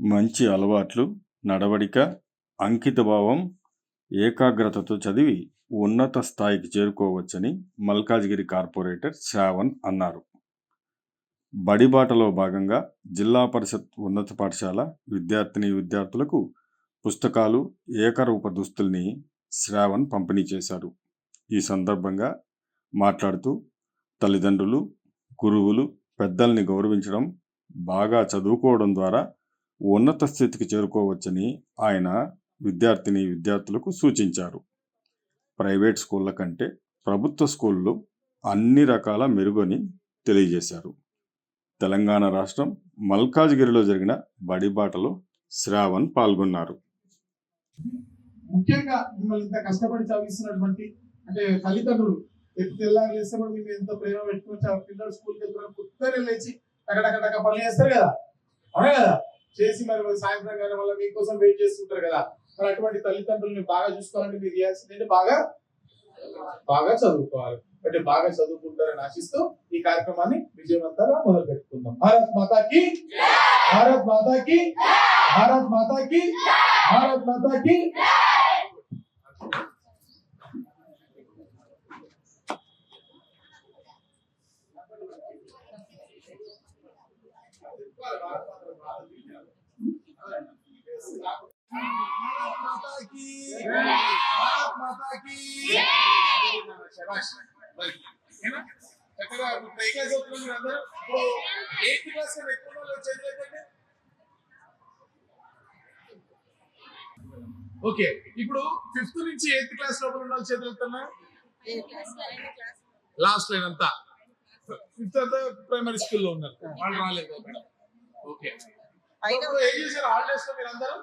మంచి అలవాట్లు, నడవడిక, అంకితభావం, ఏకాగ్రతతో చదివి ఉన్నత స్థాయికి చేరుకోవచ్చని మల్కాజిగిరి కార్పొరేటర్ శ్రావణ్ అన్నారు. బడిబాటలో భాగంగా జిల్లా పరిషత్ ఉన్నత పాఠశాల విద్యార్థిని విద్యార్థులకు పుస్తకాలు, ఏకరూప దుస్తుల్ని శ్రావణ్ పంపిణీ చేశారు. ఈ సందర్భంగా మాట్లాడుతూ తల్లిదండ్రులు, గురువులు, పెద్దల్ని గౌరవించడం, బాగా చదువుకోవడం ద్వారా ఉన్నత స్థితికి చేరుకోవచ్చని ఆయన విద్యార్థిని విద్యార్థులకు సూచించారు. ప్రైవేట్ స్కూళ్ళ కంటే ప్రభుత్వ స్కూళ్ళు అన్ని రకాల మెరుగని తెలియజేశారు. తెలంగాణ రాష్ట్రం మల్కాజ్గిరిలో జరిగిన బడిబాటలో శ్రావణ్ పాల్గొన్నారు. ముఖ్యంగా మిమ్మల్ని ఇంత కష్టపడి చదివిస్తున్నటువంటి అంటే తల్లిదండ్రులు ఎప్పుడు తెల్లారి లేస్తే కూడా మీకు ఎంత ప్రేమ పెట్టుకుని పిల్లలు స్కూల్కి వెళ్తున్నారు పొద్దున్నే లేచి టకటక పనులు చేస్తారు కదా అవునా కదా చేసి మరి సాయంత్రం కానీ మళ్ళీ మీకోసం వెయిట్ చేస్తుంటారు కదా. మరి అటువంటి తల్లిదండ్రుల్ని బాగా చూసుకోవాలంటే మీరు చేయాల్సిందంటే బాగా బాగా చదువుకోవాలి. అంటే బాగా చదువుకుంటారని ఆశిస్తూ ఈ కార్యక్రమాన్ని విజయవంతంగా మొదలు పెట్టుకుందాం భారత్ మాతాకి భారత్ మాతాకి భారత్ మాతాకి భారత్ మాతాకి భారత్ మాతాకి భారత్ మాతాకి శభాష్. మరి, ఏనా? చక్కగా? ఇప్పుడు ఎయిత్ క్లాస్ ఎక్కువ ఎత్తండి. ఓకే ఇప్పుడు ఫిఫ్త్ నుంచి ఎయిత్ క్లాస్ లోపల చేతులు ఎత్తున్నారు లాస్ట్ లైన్ అంతా ఫిఫ్త్ అంతా ప్రైమరీ స్కూల్లో ఉన్నారు వాళ్ళు రాలేదు ఓకే ఏం చేశారు హాలిడేస్లో మీరు అందరూ?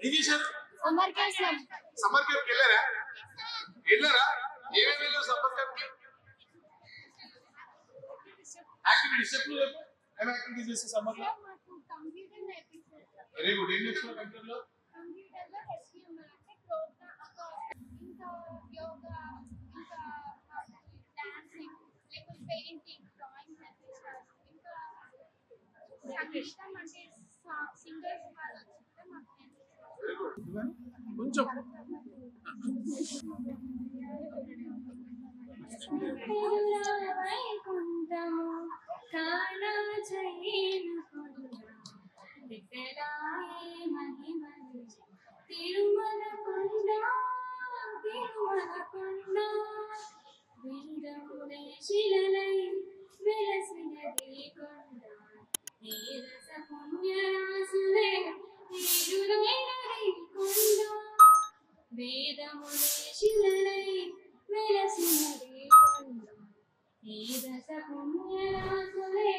ఏం చేశారు? సమ్మర్ కేసం సమ్మర్ క్యాంప్ వెళ్ళారా? వెళ్ళారా? ఏమేమి వెళ్ళారు సమ్మర్ క్యాంప్ యాక్టివిటీస్ చెప్పు. ఏం యాక్టివిటీస్ చేస్తే సమ్మర్లో? Very good. ఏం నేర్చుకున్నారు కంప్యూటర్లో కంప్యూటర్లో హెచ్టిఎంఎల్ అంటే ప్రోగ్రామ్ ఇంకా యోగా ఇంకా డాన్సింగ్ లేకపోతే పెయింటింగ్ డ్రాయింగ్ ఇంకా సంగీతం అంటే కొంచెం. వైకుంఠము కానా తిరుమల కొండ తిరుమల కొండ వీరములే శిలలై వెలసినది కొండ శిలలై వెలసినది కొండ ఈ దశ పుణ్యరాసులే